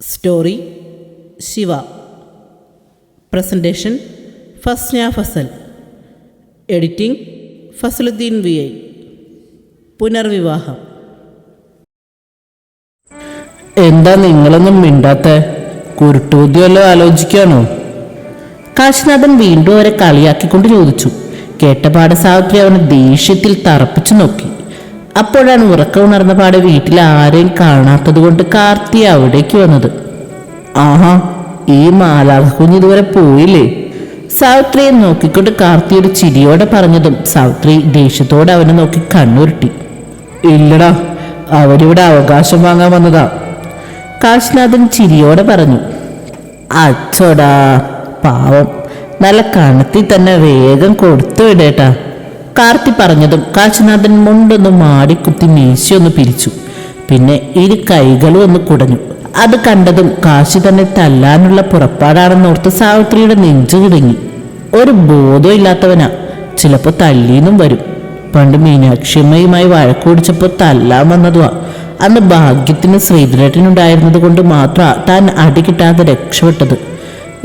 Story Shiva presentation Fasna Fasal editing Fasaluddeen V I പുനർവിവാഹം എന്താ നിങ്ങളൊന്നും മിണ്ടാത്ത? കുരുട്ടുബുദ്ധി വല്ലതും ആലോചിക്കാണോ കാശിനാഥൻ വീണ്ടും അവരെ കളിയാക്കിക്കൊണ്ട് ചോദിച്ചു. കേട്ടപാട് സാവിത്രി അവനെ ദേഷ്യത്തിൽ തറപ്പിച്ചു നോക്കി. അപ്പോഴാണ് ഉറക്കം ഉണർന്ന പാടെ വീട്ടിൽ ആരെയും കാണാത്തത് കൊണ്ട് കാർത്തി അവിടേക്ക് വന്നത്. ആഹാ ഈ മാലാഖ കുഞ്ഞ് ഇതുവരെ പോയില്ലേ? സാവിത്രിയെ നോക്കിക്കൊണ്ട് കാർത്തി ഒരു ചിരിയോടെ പറഞ്ഞതും സാവിത്രി ദേഷ്യത്തോടെ അവനെ നോക്കി കണ്ണുരുട്ടി. ഇല്ലടാ അവരിവിടെ അവകാശം വാങ്ങാൻ വന്നതാ. കാശിനാഥൻ ചിരിയോടെ പറഞ്ഞു. അച്ചോടാ പാവം. നല്ല കണത്തിൽ തന്നെ വേഗം കൊടുത്തു വിടേട്ടാ. കാർത്തി പറഞ്ഞതും കാശിനാഥൻ മുണ്ടൊന്ന് മാടിക്കുത്തി മീശയൊന്ന് പിരിച്ചു. പിന്നെ ഇരു കൈകളും ഒന്ന് കുടഞ്ഞു. അത് കണ്ടതും കാശി തന്നെ തല്ലാനുള്ള പുറപ്പാടാണെന്നോർത്ത് സാവിത്രിയുടെ നെഞ്ചു കിടങ്ങി ഒരു ബോധമില്ലാത്തവനാ ചിലപ്പോൾ ചിലപ്പോ തല്ലീന്നും വരും. പണ്ട് മീനാക്ഷിയമ്മയുമായി വഴക്കുടിച്ചപ്പോൾ തല്ലാൻ വന്നതുവാ. അന്ന് ഭാഗ്യത്തിന് ശ്രീധരേട്ടനുണ്ടായിരുന്നത് കൊണ്ട് മാത്രമാ താൻ അടി കിട്ടാതെ രക്ഷപ്പെട്ടത്.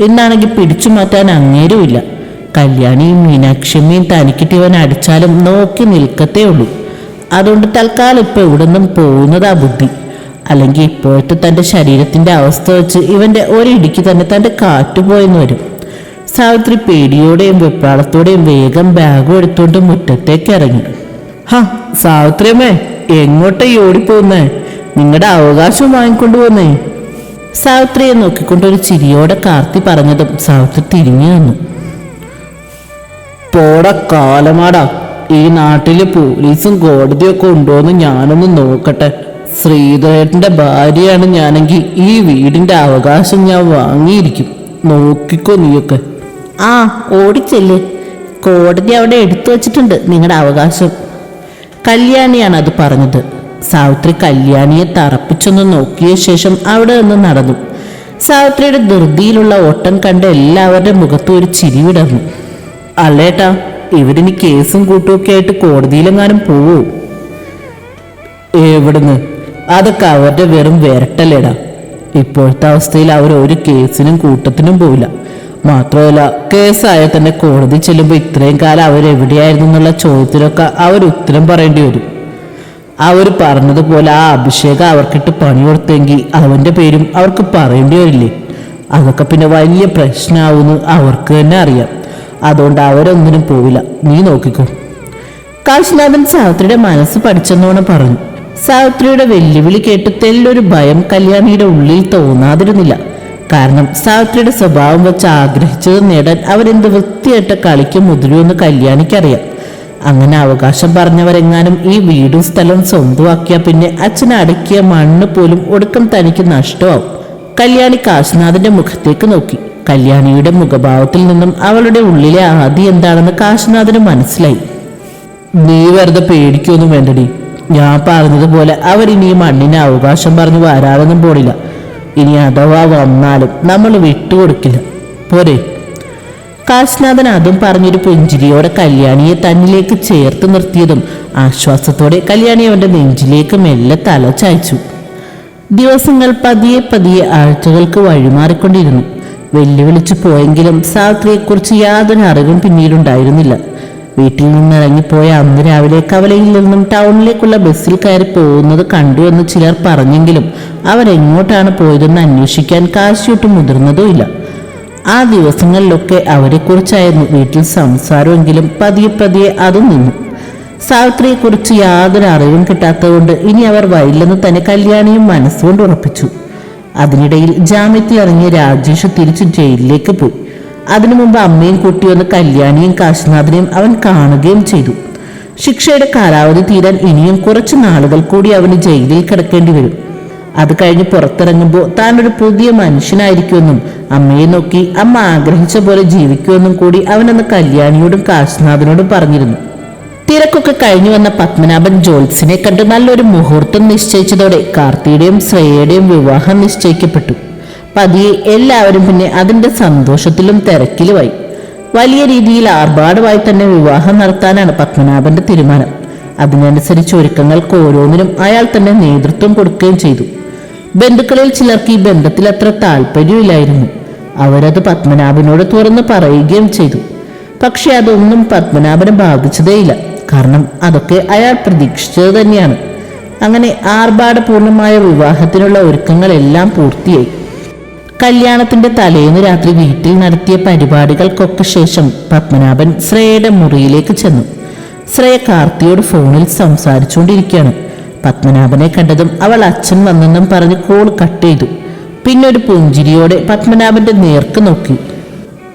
ഇന്നാണെങ്കിൽ പിടിച്ചു മാറ്റാൻ അങ്ങേരുമില്ല. കല്യാണിയും മീനാക്ഷിയമ്മയും തനിക്കിട്ടിവൻ അടിച്ചാലും നോക്കി നിൽക്കത്തേ ഉള്ളൂ. അതുകൊണ്ട് തൽക്കാലം ഇപ്പോൾ ഇവിടെ നിന്നും പോകുന്നതാ ബുദ്ധി. അല്ലെങ്കിൽ ഇപ്പോഴത്തെ തന്റെ ശരീരത്തിന്റെ അവസ്ഥ വെച്ച് ഇവന്റെ ഒരിടിക്ക് തന്നെ തന്റെ കാറ്റുപോയെന്ന് വരും. സാവിത്രി പേടിയോടെയും വെപ്രാളത്തോടെയും വേഗം ബാഗും എടുത്തുകൊണ്ട് മുറ്റത്തേക്ക് ഇറങ്ങി. ഹാ സാവിത്രിയമ്മേ എങ്ങോട്ടാ ഈ ഓടിപ്പോന്നേ നിങ്ങളുടെ അവകാശം വാങ്ങിക്കൊണ്ടു പോന്നേ. സാവിത്രിയെ നോക്കിക്കൊണ്ടൊരു ചിരിയോടെ കാർത്തി പറഞ്ഞതും സാവിത്രി തിരിഞ്ഞു നിന്നു. പോട കാലമാടാ. ഈ നാട്ടിൽ പോലീസും കോടതിയൊക്കെ ഉണ്ടോന്ന് ഞാനൊന്ന് നോക്കട്ടെ. ശ്രീധരേട്ടന്റെ ഭാര്യയാണ് ഞാനെങ്കിൽ ഈ വീടിന്റെ അവകാശം ഞാൻ വാങ്ങിയിരിക്കും. നോക്കിക്കോ നീയൊക്കെ. ആ ഓടിച്ചല്ലേ. കോടതി അവിടെ എടുത്തു വച്ചിട്ടുണ്ട് നിങ്ങളുടെ അവകാശം. കല്യാണിയാണ് അത് പറഞ്ഞത്. സാവിത്രി കല്യാണിയെ തറപ്പിച്ചൊന്ന് നോക്കിയ ശേഷം അവിടെ നിന്ന് നടന്നു. സാവിത്രിയുടെ ധൃതിയിലുള്ള ഓട്ടം കണ്ട് എല്ലാവരുടെ മുഖത്തും ഒരു ചിരി വിടർന്നു. അല്ലേട്ടാ ഇവരിനി കേസും കൂട്ടുമൊക്കെ ആയിട്ട് കോടതിയിലെങ്ങാനും പോവൂ? എവിടുന്ന്? അതൊക്കെ അവരുടെ വെറും വിരട്ടല്ലേടാ. ഇപ്പോഴത്തെ അവസ്ഥയിൽ അവർ ഒരു കേസിനും കൂട്ടത്തിനും പോവില്ല. മാത്രമല്ല കേസായ തന്നെ കോടതി ചെല്ലുമ്പോൾ ഇത്രയും കാലം അവരെവിടെയായിരുന്നു എന്നുള്ള ചോദ്യത്തിനൊക്കെ അവർ ഉത്തരം പറയേണ്ടി വരും. അവർ പറഞ്ഞതുപോലെ ആ അഭിഷേകം അവർക്കിട്ട് പണി കൊടുത്തെങ്കിൽ അവന്റെ പേരും അവർക്ക് പറയേണ്ടി വരില്ലേ? അതൊക്കെ പിന്നെ വലിയ പ്രശ്നമാവുമെന്ന് അവർക്ക് തന്നെ അറിയാം. അതുകൊണ്ട് അവരൊന്നിനും പോവില്ല. നീ നോക്കിക്കോ. കാശിനാഥൻ സാവിത്രിയുടെ മനസ്സ് പഠിച്ചെന്നോണം പറഞ്ഞു. സാവിത്രിയുടെ വെല്ലുവിളി കേട്ട് തെല്ലൊരു ഭയം കല്യാണിയുടെ ഉള്ളിൽ തോന്നാതിരുന്നില്ല. കാരണം സാവിത്രിയുടെ സ്വഭാവം വെച്ച് ആഗ്രഹിച്ചത് നേടാൻ അവരെന്ത് വൃത്തിയായിട്ട് കളിക്കും മുതിരുമെന്ന് കല്യാണിക്കറിയാം. അങ്ങനെ അവകാശം പറഞ്ഞവരെങ്ങാനും ഈ വീടും സ്ഥലവും സ്വന്തമാക്കിയ പിന്നെ അച്ഛൻ അടക്കിയ മണ്ണ് പോലും ഒടുക്കം തനിക്ക് നഷ്ടമാവും. കല്യാണി കാശിനാഥന്റെ മുഖത്തേക്ക് നോക്കി. കല്യാണിയുടെ മുഖഭാവത്തിൽ നിന്നും അവളുടെ ഉള്ളിലെ ആദി എന്താണെന്ന് കാശിനാഥന് മനസ്സിലായി. നീ വെറുതെ പേടിക്കൊന്നും വേണ്ടടി. ഞാൻ പറഞ്ഞതുപോലെ അവരിനി മണ്ണിന് അവകാശം പറഞ്ഞു വരാതൊന്നും പോടില്ല ഇനി അഥവാ വന്നാലും നമ്മൾ വിട്ടുകൊടുക്കില്ല. പോരെ. കാശിനാഥൻ അതും പറഞ്ഞൊരു പുഞ്ചിരിയോടെ കല്യാണിയെ തന്നിലേക്ക് ചേർത്ത് നിർത്തിയതും ആശ്വാസത്തോടെ കല്യാണി അവന്റെ നെഞ്ചിലേക്ക് മെല്ലെ തല ചായച്ചു. ദിവസങ്ങൾ പതിയെ പതിയെ ആഴ്ചകൾക്ക് വഴിമാറിക്കൊണ്ടിരുന്നു. വെല്ലുവിളിച്ചു പോയെങ്കിലും സാവിത്രിയെക്കുറിച്ച് യാതൊരു അറിവും പിന്നീടുണ്ടായിരുന്നില്ല. വീട്ടിൽ നിന്ന് ഇറങ്ങിപ്പോയ അന്ന് രാവിലെ കവലയിൽ നിന്നും ടൗണിലേക്കുള്ള ബസ്സിൽ കയറി പോകുന്നത് കണ്ടു എന്ന് ചിലർ പറഞ്ഞെങ്കിലും അവരെങ്ങോട്ടാണ് പോയതെന്ന് അന്വേഷിക്കാൻ കാശിയൊട്ടും മുതിർന്നതുമില്ല. ആ ദിവസങ്ങളിലൊക്കെ അവരെക്കുറിച്ചായിരുന്നു വീട്ടിൽ സംസാരമെങ്കിലും പതിയെ പതിയെ അതും നിന്നു. സാവിത്രിയെക്കുറിച്ച് യാതൊരു അറിവും കിട്ടാത്തതുകൊണ്ട് ഇനി അവർ വരില്ലെന്ന് തന്നെ കല്യാണിയും മനസ്സുകൊണ്ട് ഉറപ്പിച്ചു. അതിനിടയിൽ ജാമ്യത്തിൽ ഇറങ്ങിയ രാജേഷ് തിരിച്ചു ജയിലിലേക്ക് പോയി. അതിനു മുമ്പ് അമ്മയും കൂട്ടി കല്യാണിയും കാശിനാഥനെയും അവൻ കാണുകയും ചെയ്തു. ശിക്ഷയുടെ കാലാവധി തീരാൻ ഇനിയും കുറച്ച് നാളുകൾ കൂടി അവന് ജയിലിൽ കിടക്കേണ്ടി വരും. അത് കഴിഞ്ഞ് പുറത്തിറങ്ങുമ്പോൾ താൻ ഒരു പുതിയ മനുഷ്യനായിരിക്കുമെന്നും അമ്മയെ നോക്കി അമ്മ ആഗ്രഹിച്ച പോലെ ജീവിക്കുമെന്നും കൂടി അവനന്ന് കല്യാണിയോടും കാശിനാഥനോടും പറഞ്ഞിരുന്നു. തിരക്കൊക്കെ കഴിഞ്ഞു വന്ന പത്മനാഭൻ ജോത്സിനെ കണ്ട് നല്ലൊരു മുഹൂർത്തം നിശ്ചയിച്ചതോടെ കാർത്തിയുടെയും ശ്രേയയുടെയും വിവാഹം നിശ്ചയിക്കപ്പെട്ടു. പതിയെ എല്ലാവരും പിന്നെ അതിന്റെ സന്തോഷത്തിലും തിരക്കിലുമായി. വലിയ രീതിയിൽ ആർഭാടമായി തന്നെ വിവാഹം നടത്താനാണ് പത്മനാഭന്റെ തീരുമാനം. അതിനനുസരിച്ച് ഒരുക്കങ്ങൾക്ക് ഓരോന്നിനും അയാൾ തന്നെ നേതൃത്വം കൊടുക്കുകയും ചെയ്തു. ബന്ധുക്കളിൽ ചിലർക്ക് ഈ ബന്ധത്തിൽ അത്ര താല്പര്യമില്ലായിരുന്നു. അവരത് പത്മനാഭനോട് തുറന്ന് പറയുകയും ചെയ്തു. പക്ഷെ അതൊന്നും പത്മനാഭനെ ബാധിച്ചതേയില്ല. കാരണം അതൊക്കെ അയാൾ പ്രതീക്ഷിച്ചത് തന്നെയാണ്. അങ്ങനെ ആർഭാടപൂർണമായ വിവാഹത്തിനുള്ള ഒരുക്കങ്ങളെല്ലാം പൂർത്തിയായി. കല്യാണത്തിന്റെ തലേന്ന് രാത്രി വീട്ടിൽ നടത്തിയ പരിപാടികൾക്കൊക്കെ ശേഷം പത്മനാഭൻ ശ്രേയയുടെ മുറിയിലേക്ക് ചെന്നു. ശ്രേയ കാർത്തിയോട് ഫോണിൽ സംസാരിച്ചുകൊണ്ടിരിക്കുകയാണ്. പത്മനാഭനെ കണ്ടതും അവൾ അച്ഛൻ വന്നെന്നും പറഞ്ഞ് കോൾ കട്ട് ചെയ്തു. പിന്നെ ഒരു പുഞ്ചിരിയോടെ പത്മനാഭന്റെ നേർക്ക് നോക്കി.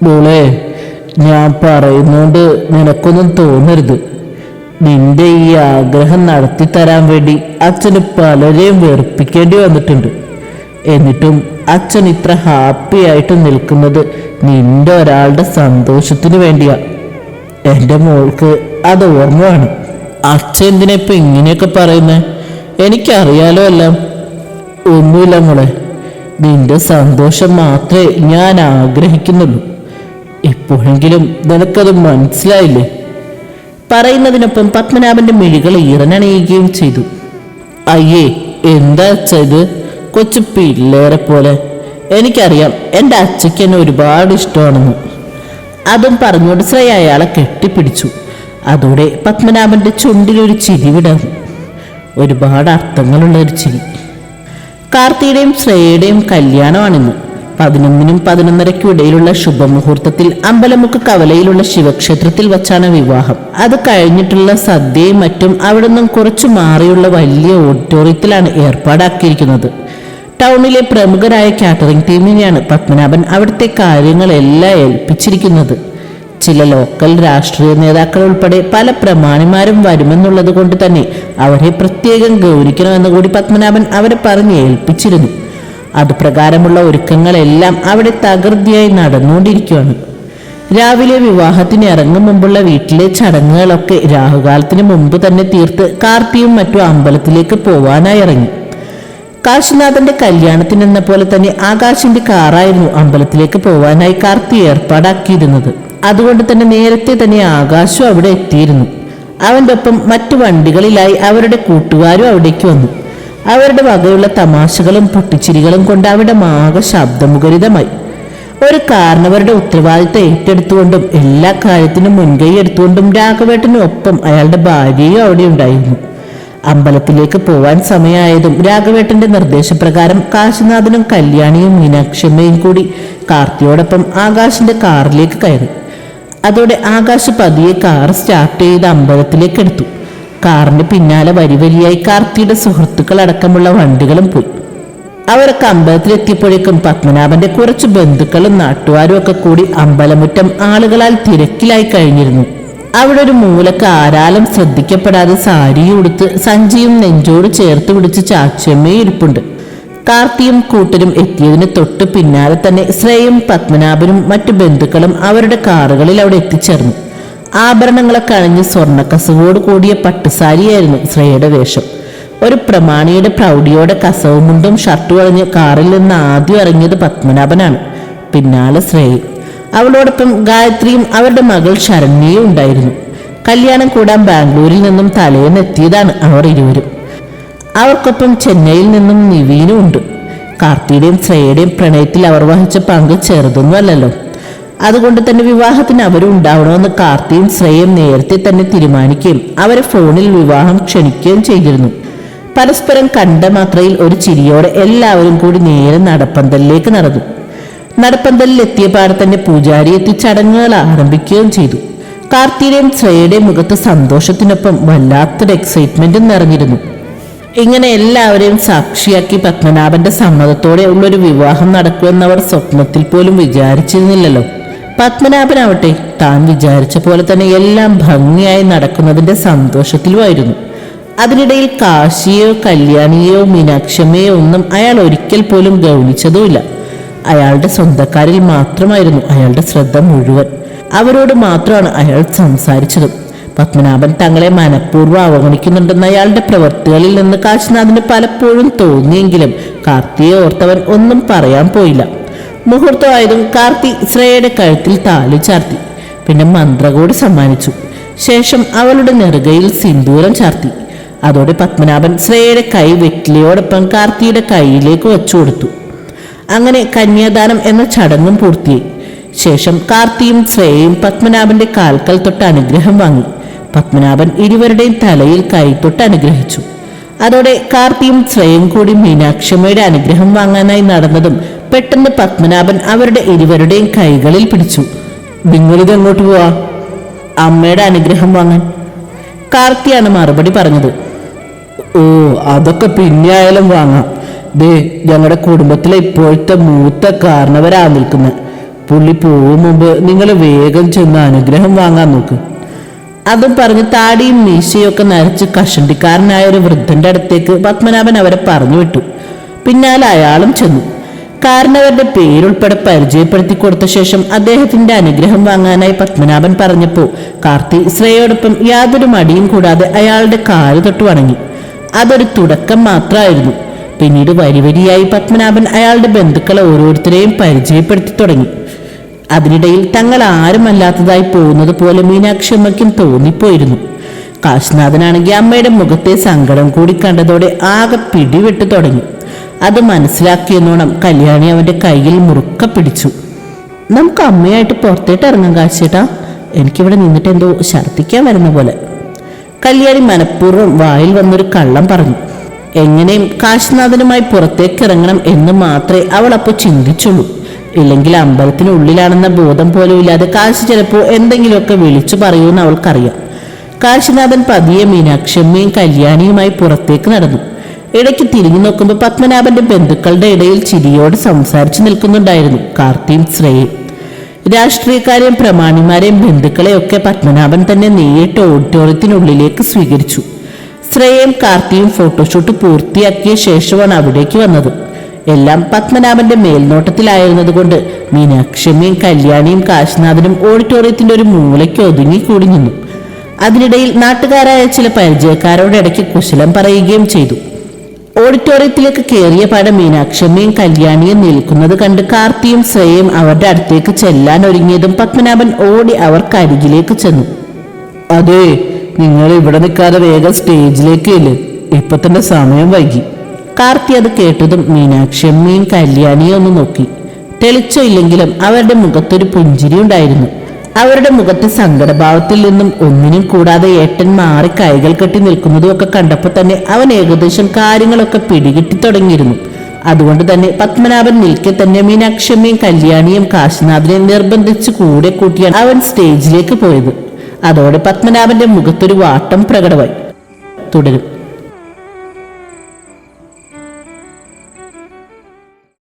മോളെ ഞാൻ പറയുന്നോണ്ട് നിനക്കൊന്നും തോന്നരുത്. നിന്റെ ഈ ആഗ്രഹം നടത്തി തരാൻ വേണ്ടി അച്ഛന് പലരെയും വെറുപ്പിക്കേണ്ടി വന്നിട്ടുണ്ട്. എന്നിട്ടും അച്ഛൻ ഇത്ര ഹാപ്പി ആയിട്ട് നിൽക്കുന്നത് നിന്റെ ഒരാളുടെ സന്തോഷത്തിന് വേണ്ടിയാ. എന്റെ മോൾക്ക് അത് ഓർമ്മയാണ്. അച്ഛൻ എന്തിനാ ഇപ്പൊ ഇങ്ങനെയൊക്കെ പറയുന്നേ? എനിക്കറിയാലോ എല്ലാം. ഒന്നുമില്ല മോളെ. നിന്റെ സന്തോഷം മാത്രമേ ഞാൻ ആഗ്രഹിക്കുന്നുള്ളൂ. എപ്പോഴെങ്കിലും നിനക്കത് മനസ്സിലായില്ലേ? പറയുന്നതിനൊപ്പം പത്മനാഭന്റെ മിഴികൾ ഈറനണിയുകയും ചെയ്തു. അയ്യേ എന്താ ചെയ്ത് കൊച്ചു പിള്ളേരെ പോലെ. എനിക്കറിയാം എന്റെ അച്ഛയ്ക്ക് എന്നെ ഒരുപാട് ഇഷ്ടമാണെന്ന്. അതും പറഞ്ഞുകൊണ്ട് ശ്രേയ അയാളെ കെട്ടിപ്പിടിച്ചു. അതോടെ പത്മനാഭന്റെ ചുണ്ടിലൊരു ചിരി വിടർന്നു. ഒരുപാട് അർത്ഥങ്ങളുള്ള ഒരു ചിരി. കാർത്തിയുടെയും ശ്രേയയുടെയും കല്യാണമാണിന്ന്. പതിനൊന്നിനും പതിനൊന്നരയ്ക്കും ഇടയിലുള്ള ശുഭമുഹൂർത്തത്തിൽ അമ്പലമുക്ക് കവലയിലുള്ള ശിവക്ഷേത്രത്തിൽ വച്ചാണ് വിവാഹം. അത് കഴിഞ്ഞിട്ടുള്ള സദ്യയും മറ്റും അവിടെ നിന്നും കുറച്ചു മാറിയുള്ള വലിയ ഓഡിറ്റോറിയത്തിലാണ് ഏർപ്പാടാക്കിയിരിക്കുന്നത്. ടൗണിലെ പ്രമുഖരായ കാറ്ററിംഗ് ടീമിനെയാണ് പത്മനാഭൻ അവിടുത്തെ കാര്യങ്ങളെല്ലാം ഏൽപ്പിച്ചിരിക്കുന്നത്. ചില ലോക്കൽ രാഷ്ട്രീയ നേതാക്കൾ ഉൾപ്പെടെ പല പ്രമാണിമാരും വരുമെന്നുള്ളത് കൊണ്ട് തന്നെ അവരെ പ്രത്യേകം ഗൗനിക്കണമെന്ന് കൂടി പത്മനാഭൻ അവരെ പറഞ്ഞ് ഏൽപ്പിച്ചിരുന്നു. അതുപ്രകാരമുള്ള ഒരുക്കങ്ങളെല്ലാം അവിടെ തകൃതിയായി നടന്നുകൊണ്ടിരിക്കുകയാണ്. രാവിലെ വിവാഹത്തിന് ഇറങ്ങും മുമ്പുള്ള വീട്ടിലെ ചടങ്ങുകളൊക്കെ രാഹുകാലത്തിന് മുമ്പ് തന്നെ തീർത്ത് കാർത്തിയും മറ്റു അമ്പലത്തിലേക്ക് പോവാനായി ഇറങ്ങി. കാശിനാഥന്റെ കല്യാണത്തിനെന്ന പോലെ തന്നെ ആകാശിന്റെ കാറായിരുന്നു അമ്പലത്തിലേക്ക് പോവാനായി കാർത്തി ഏർപ്പാടാക്കിയിരുന്നത്. അതുകൊണ്ട് തന്നെ നേരത്തെ തന്നെ ആകാശും അവിടെ എത്തിയിരുന്നു. അവന്റെ ഒപ്പം മറ്റു വണ്ടികളിലായി അവരുടെ കൂട്ടുകാരും അവിടേക്ക് വന്നു. അവരുടെ വകയുള്ള തമാശകളും പൊട്ടിച്ചിരികളും കൊണ്ട് അവിടെ ആകെ ശബ്ദമുഖരിതമായി. ഒരു കാരണവരുടെ ഉത്തരവാദിത്തം ഏറ്റെടുത്തുകൊണ്ടും എല്ലാ കാര്യത്തിനും മുൻകൈ എടുത്തുകൊണ്ടും രാഘവേട്ടനും ഒപ്പം അയാളുടെ ഭാര്യയും അവിടെ ഉണ്ടായിരുന്നു. അമ്പലത്തിലേക്ക് പോവാൻ സമയമായതും രാഘവേട്ടന്റെ നിർദ്ദേശപ്രകാരം കാശിനാഥനും കല്യാണിയും മീനാക്ഷമ്മയും കൂടി കാർത്തിയോടൊപ്പം ആകാശിന്റെ കാറിലേക്ക് കയറി. അതോടെ ആകാശ് പതിയെ കാർ സ്റ്റാർട്ട് ചെയ്ത് അമ്പലത്തിലേക്ക് എടുത്തു. കാറിന്റെ പിന്നാലെ വരി വരിയായി കാർത്തിയുടെ സുഹൃത്തുക്കൾ അടക്കമുള്ള വണ്ടികളും പോയി. അവരൊക്കെ അമ്പലത്തിലെത്തിയപ്പോഴേക്കും പത്മനാഭന്റെ കുറച്ച് ബന്ധുക്കളും നാട്ടുകാരും ഒക്കെ കൂടി അമ്പലമുറ്റം ആളുകളാൽ തിരക്കിലായി കഴിഞ്ഞിരുന്നു. അവിടെ ഒരു മൂലക്ക് ആരാലും ശ്രദ്ധിക്കപ്പെടാതെ സാരി ഉടുത്ത് സഞ്ചിയും നെഞ്ചോട് ചേർത്ത് പിടിച്ച് ചാച്ചമ്മയും ഇരിപ്പുണ്ട്. കാർത്തിയും കൂട്ടരും എത്തിയതിന് തൊട്ട് പിന്നാലെ തന്നെ ശ്രേയും പത്മനാഭനും മറ്റു ബന്ധുക്കളും അവരുടെ കാറുകളിൽ അവിടെ എത്തിച്ചേർന്നു. ആഭരണങ്ങളൊക്കെ അണിഞ്ഞ് സ്വർണക്കസവോട് കൂടിയ പട്ടുസാരിയായിരുന്നു ശ്രേയയുടെ വേഷം. ഒരു പ്രമാണിയുടെ പ്രൗഢിയോടെ കസവും മുണ്ടും ഷർട്ടും അണിഞ്ഞ് കാറിൽ നിന്ന് ആദ്യം ഇറങ്ങിയത് പത്മനാഭനാണ് പിന്നാലെ ശ്രേയും അവളോടൊപ്പം ഗായത്രിയും അവരുടെ മകൾ ശരണ്യയും ഉണ്ടായിരുന്നു. കല്യാണം കൂടാൻ ബാംഗ്ലൂരിൽ നിന്നും തലേന്ന് എത്തിയതാണ് അവർ ഇരുവരും. അവർക്കൊപ്പം ചെന്നൈയിൽ നിന്നും നിവീനും ഉണ്ട്. കാർത്തിയുടെയും ശ്രേയയുടെയും പ്രണയത്തിൽ അവർ വഹിച്ച പങ്ക് ചെറുതൊന്നുമല്ലല്ലോ. അതുകൊണ്ട് തന്നെ വിവാഹത്തിന് അവരും ഉണ്ടാവണമെന്ന് കാർത്തിയും ശ്രേയം നേരത്തെ തന്നെ തീരുമാനിക്കുകയും അവരെ ഫോണിൽ വിവാഹം ക്ഷണിക്കുകയും ചെയ്തിരുന്നു. പരസ്പരം കണ്ട മാത്രയിൽ ഒരു ചിരിയോടെ എല്ലാവരും കൂടി നേരെ നടപ്പന്തലിലേക്ക് നടന്നു. നടപ്പന്തലിൽ എത്തിയ പാടെ തന്നെ പൂജാരി എത്തി ചടങ്ങുകൾ ആരംഭിക്കുകയും ചെയ്തു. കാർത്തിയുടെയും ശ്രേയുടെയും മുഖത്ത് സന്തോഷത്തിനൊപ്പം വല്ലാത്തൊരു എക്സൈറ്റ്മെന്റും നിറഞ്ഞിരുന്നു. ഇങ്ങനെ എല്ലാവരെയും സാക്ഷിയാക്കി പത്മനാഭന്റെ സമ്മതത്തോടെ ഉള്ളൊരു വിവാഹം നടക്കുമെന്നവർ സ്വപ്നത്തിൽ പോലും വിചാരിച്ചിരുന്നില്ലല്ലോ. പത്മനാഭനാവട്ടെ താൻ വിചാരിച്ച പോലെ തന്നെ എല്ലാം ഭംഗിയായി നടക്കുന്നതിന്റെ സന്തോഷത്തിലുമായിരുന്നു. അതിനിടയിൽ കാശിയോ കല്യാണിയോ മീനാക്ഷമ്മയോ ഒന്നും അയാൾ ഒരിക്കൽ പോലും ഗൗനിച്ചതുമില്ല. അയാളുടെ സ്വന്തക്കാരിൽ മാത്രമായിരുന്നു അയാളുടെ ശ്രദ്ധ മുഴുവൻ. അവരോട് മാത്രമാണ് അയാൾ സംസാരിച്ചതും. പത്മനാഭൻ തങ്ങളെ മനഃപൂർവം അവഗണിക്കുന്നുണ്ടെന്ന് അയാളുടെ പ്രവൃത്തികളിൽ നിന്ന് കാശിനാഥിന് പലപ്പോഴും തോന്നിയെങ്കിലും കാർത്തിയെ ഓർത്തവൻ ഒന്നും പറയാൻ പോയില്ല. മുഹൂർത്തമായതും കാർത്തി ശ്രേയയുടെ കഴുത്തിൽ താലു ചാർത്തി. പിന്നെ മന്ത്രകോട് സമ്മാനിച്ചു. ശേഷം അവളുടെ നെറുകയിൽ സിന്ദൂരം ചാർത്തി. അതോടെ പത്മനാഭൻ ശ്രേയയുടെ കൈ വെറ്റിലയോടൊപ്പം കാർത്തിയുടെ കൈയിലേക്ക് വച്ചു കൊടുത്തു അങ്ങനെ കന്യാദാനം എന്ന ചടങ്ങും പൂർത്തിയായി. ശേഷം കാർത്തിയും ശ്രേയയും പത്മനാഭന്റെ കാൽക്കൽ തൊട്ട് അനുഗ്രഹം വാങ്ങി. പത്മനാഭൻ ഇരുവരുടെയും തലയിൽ കൈ തൊട്ട് അനുഗ്രഹിച്ചു. അതോടെ കാർത്തിയും ശ്രേയും കൂടി മീനാക്ഷമ്മയുടെ അനുഗ്രഹം വാങ്ങാനായി നടന്നതും പെട്ടെന്ന് പത്മനാഭൻ അവരുടെ ഇരുവരുടെയും കൈകളിൽ പിടിച്ചു. നിങ്ങളിത് എങ്ങോട്ട് പോവാ? അമ്മയുടെ അനുഗ്രഹം വാങ്ങാൻ. കാർത്തിയാണ് മറുപടി പറഞ്ഞത്. ഓ അതൊക്കെ പിന്നെ ആയാലും വാങ്ങാം. ദേ ഞങ്ങളുടെ കുടുംബത്തിലെ ഇപ്പോഴത്തെ മൂത്ത കാരണവരാ നിൽക്കുന്നത് പുള്ളി പോകും മുമ്പ് നിങ്ങൾ വേഗം ചെന്ന് അനുഗ്രഹം വാങ്ങാൻ നോക്ക്. അതും പറഞ്ഞ് താടിയും മീശയും ഒക്കെ നരച്ച് കഷണ്ടിക്കാരനായ ഒരു വൃദ്ധന്റെ അടുത്തേക്ക് പത്മനാഭൻ അവരെ പറഞ്ഞു വിട്ടു. പിന്നാലെ അയാളും ചെന്നു. കാരണവരുടെ പേരുൾപ്പെടെ പരിചയപ്പെടുത്തി കൊടുത്ത ശേഷം അദ്ദേഹത്തിന്റെ അനുഗ്രഹം വാങ്ങാനായി പത്മനാഭൻ പറഞ്ഞപ്പോ കാർത്തി ശ്രേയോടൊപ്പം യാതൊരു മടിയും കൂടാതെ അയാളുടെ കാൽ തൊട്ട് വണങ്ങി. അതൊരു തുടക്കം മാത്രമായിരുന്നു. പിന്നീട് വരിവരിയായി പത്മനാഭൻ അയാളുടെ ബന്ധുക്കളെ ഓരോരുത്തരെയും പരിചയപ്പെടുത്തി തുടങ്ങി. അതിനിടയിൽ തങ്ങൾ ആരുമല്ലാത്തതായി പോകുന്നത് പോലെ മീനാക്ഷി അമ്മയ്ക്കും തോന്നിപ്പോയിരുന്നു. കാശ്നാഥനാണെങ്കിൽ അമ്മയുടെ മുഖത്തെ സങ്കടം കൂടി കണ്ടതോടെ ആകെ പിടിവിട്ടു തുടങ്ങി. അത് മനസ്സിലാക്കിയെന്നോണം കല്യാണി അവന്റെ കയ്യിൽ മുറുക്ക പിടിച്ചു. നമുക്ക് അമ്മയായിട്ട് പുറത്തേട്ട് ഇറങ്ങാൻ കാശേട്ടാ എനിക്കിവിടെ നിന്നിട്ട് എന്തോ ഛർദ്ദിക്കാൻ വരുന്ന പോലെ. കല്യാണി മനഃപൂർവം വായിൽ വന്നൊരു കള്ളം പറഞ്ഞു. എങ്ങനെയും കാശിനാഥനുമായി പുറത്തേക്ക് ഇറങ്ങണം എന്ന് മാത്രമേ അവൾ അപ്പോൾ ചിന്തിച്ചുള്ളൂ. ഇല്ലെങ്കിൽ അമ്പലത്തിനുള്ളിലാണെന്ന ബോധം പോലും ഇല്ലാതെ കാശി ചിലപ്പോൾ എന്തെങ്കിലുമൊക്കെ വിളിച്ചു പറയുമെന്ന് അവൾക്കറിയാം. കാശിനാഥൻ പതിയെ മീനാക്ഷമ്മയും കല്യാണിയുമായി പുറത്തേക്ക് നടന്നു. ഇടയ്ക്ക് തിരിഞ്ഞു നോക്കുമ്പോൾ പത്മനാഭന്റെ ബന്ധുക്കളുടെ ഇടയിൽ ചിരിയോട് സംസാരിച്ചു നിൽക്കുന്നുണ്ടായിരുന്നു കാർത്തിയും ശ്രേയും. രാഷ്ട്രീയക്കാരെയും പ്രമാണിമാരെയും ബന്ധുക്കളെയൊക്കെ പത്മനാഭൻ തന്നെ നേരിട്ട് ഓഡിറ്റോറിയത്തിനുള്ളിലേക്ക് സ്വീകരിച്ചു. ശ്രേയയും കാർത്തിയും ഫോട്ടോഷൂട്ട് പൂർത്തിയാക്കിയ ശേഷമാണ് അവിടേക്ക് വന്നത്. എല്ലാം പത്മനാഭന്റെ മേൽനോട്ടത്തിലായിരുന്നതുകൊണ്ട് മീനാക്ഷമ്മയും കല്യാണിയും കാശിനാഥനും ഓഡിറ്റോറിയത്തിന്റെ ഒരു മൂലയ്ക്ക് ഒതുങ്ങി കൂടി നിന്നു. അതിനിടയിൽ നാട്ടുകാരായ ചില പരിചയക്കാരോട് ഇടയ്ക്ക് കുശലം പറയുകയും ചെയ്തു. ഓഡിറ്റോറിയത്തിലേക്ക് കയറിയ പാടെ മീനാക്ഷമ്മയും കല്യാണിയും നിൽക്കുന്നത് കണ്ട് കാർത്തിയും ശ്രേയും അവരുടെ അടുത്തേക്ക് ചെല്ലാൻ ഒരുങ്ങിയതും പത്മനാഭൻ ഓടി അവർക്ക് അരികിലേക്ക് ചെന്നു. അതെ നിങ്ങൾ ഇവിടെ നിൽക്കാതെ വേഗം സ്റ്റേജിലേക്ക് ഇപ്പൊ തന്നെ സമയം വൈകി. കാർത്തി അത് കേട്ടതും മീനാക്ഷമ്മയും കല്യാണിയും ഒന്ന് നോക്കി. തെളിച്ചോ ഇല്ലെങ്കിലും അവരുടെ മുഖത്തൊരു പുഞ്ചിരി ഉണ്ടായിരുന്നു. അവരുടെ മുഖത്തെ സങ്കടഭാവത്തിൽ നിന്നും ഒന്നിനും കൂടാതെ ഏട്ടൻ മാറി കൈകൾ കെട്ടി നിൽക്കുന്നതും ഒക്കെ കണ്ടപ്പോൾ തന്നെ അവൻ ഏകദേശം കാര്യങ്ങളൊക്കെ പിടികിട്ടി തുടങ്ങിയിരുന്നു. അതുകൊണ്ട് തന്നെ പത്മനാഭൻ നിൽക്കെ തന്നെ മീനാക്ഷമ്മയും കല്യാണിയും കാശിനാഥിനെ നിർബന്ധിച്ച് കൂടെ കൂട്ടിയാണ് അവൻ സ്റ്റേജിലേക്ക് പോയത്. അതോടെ പത്മനാഭന്റെ മുഖത്തൊരു വാട്ടം പ്രകടമായി. തുടരും.